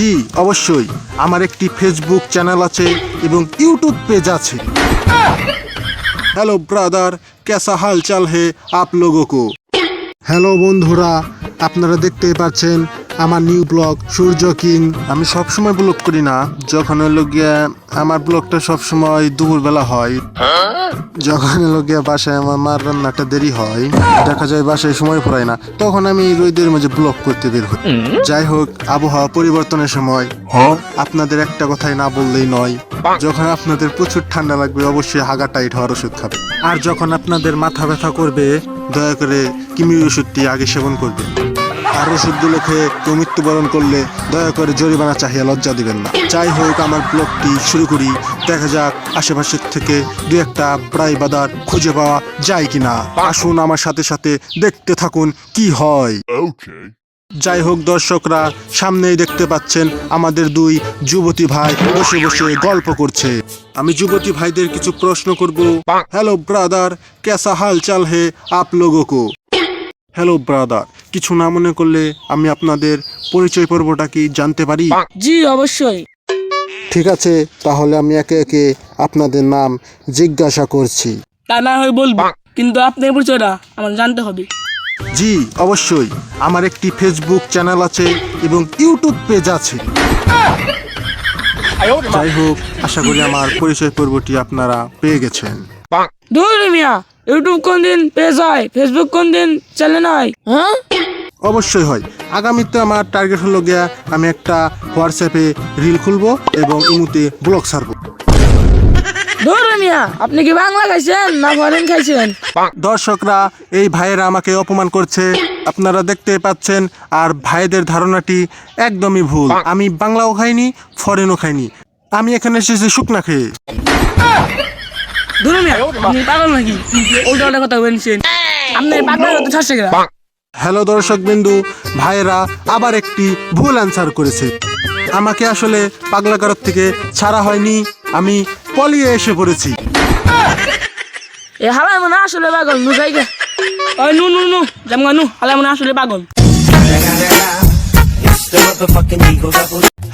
জি, অবশ্যই। আমার একটি ফেসবুক চ্যানেল আছে এবং ইউটিউব পেজ আছে। হ্যালো ব্রাদার কেসা হাল চাল হে আপ লোগো কো? হ্যালো বন্ধুরা, আপনারা দেখতে পাচ্ছেন আমার নিউ ব্লগ সূর্য কিং আমি সবসময় ব্লগ করি না। যখন হলো গিয়া আমার ব্লগটা সবসময় দুপুরবেলা হয়, যখন হলো গিয়া বাসায় আমার মার রান্নাটা দেরি হয়, দেখা যায় বাসায় সময় পড়ায় না, তখন আমি রোদের মাঝে ব্লগ করতে বের হই। যাই হোক, আবহাওয়া পরিবর্তনের সময়, আপনাদের একটা কথাই না বললেই নয়, যখন আপনাদের প্রচুর ঠান্ডা লাগবে, অবশ্যই হাগা টাইট হওয়ার ওষুধ খাবে আর যখন আপনাদের মাথা ব্যথা করবে, দয়া করে কিমি ওষুধটি আগে সেবন করবেন। আর ওষুধগুলো খেয়ে কেউ মৃত্যুবরণ করলে দয়া করে জরিমানা চাহিয়া লজ্জা দিবেন না। যাই হোক আমার ব্লগটি শুরু করি। দেখা যাক আশেপাশের থেকে দু একটা প্রায় বাদার খুঁজে পাওয়া যায় কিনা। আসুন আমার সাথে সাথে দেখতে থাকুন কি হয়। যাই হোক দর্শকরা সামনেই দেখতে পাচ্ছেন আমাদের দুই যুবতী ভাই বসে বসে গল্প করছে। আমি যুবতী ভাইদের কিছু প্রশ্ন করব। হ্যালো ব্রাদার কেসা হাল চাল হে আপ লোগো কো? হ্যালো ব্রাদার কিছু না মনে করলে আমি আপনাদের পরিচয় পর্বটা কি জানতে পারি? জি অবশ্যই। ঠিক আছে তাহলে আমি একে একে আপনাদের নাম জিজ্ঞাসা করছি। তা না হয় বলব কিন্তু আপনার পরিচয়টা আমার জানতে হবে। জি অবশ্যই। আমার একটি ফেসবুক চ্যানেল আছে এবং ইউটিউব পেজ আছে। যাই হোক আশা করি আমার পরিচয় পর্বটি আপনারা পেয়ে গেছেন। দূর মিয়া! ইউটিউব কোন দিন পেজ হয়? ফেসবুক কোন দিন চলে নাই হ্যাঁ? অবশ্যই হয়। আগামীতে আমার টার্গেট হলো গিয়া আমি একটা হোয়াটসঅ্যাপে রিল খুলবো এবং ইমুতে ব্লগ ছাড়বো। মিয়া আপনি কি বাংলা খাইছেন না ফরেন খাইছেন? দর্শকরা এই ভাইয়েরা আমাকে অপমান করছে। আপনারা দেখতে পাচ্ছেন আর ভাইদের ধারণাটি একদমই ভুল। আমি বাংলাও খাইনি ফরেনও খাইনি। আমি এখানে এসেছি শুকনা খেয়ে। দূর মিয়া আপনি পাগল নাকি? উল্টা উল্টা কথা বলছেন। আপনার পাগল হতে ছাড়ছে গেলা। হ্যালো দর্শক বিন্দু ভাইয়েরা আবার একটি ভুল অ্যান্সার করেছে। আমাকে আসলে পাগলাকারত থেকে ছাড়া হয়নি আমি পলিয়ে এসে পড়েছি। এ হালাই মনে আসলে পাগল নু যাই গে ওই নু নু নু জামগা নু হালাই মনে আসলে পাগল।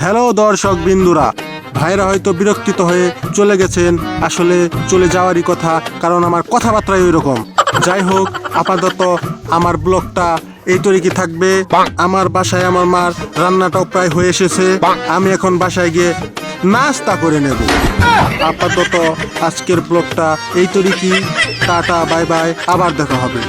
হ্যালো দর্শক বিন্দুরা ভাইরা হয়তো বিরক্তিত হয়ে চলে গেছেন। আসলে চলে যাওয়ারই কথা কারণ আমার কথাবার্তাই ওই রকম যাই হোক আপাতত আমার ব্লগটা এই তরিকে থাকবে। আমার বাসায় আমার মার রান্নাটাও প্রায় হয়ে এসেছে। আমি এখন বাসায় গিয়ে নাস্তা করে নেব। আপাতত আজকের ব্লগটা এই তরিকি টাটা বাই বাই। আবার দেখা হবে।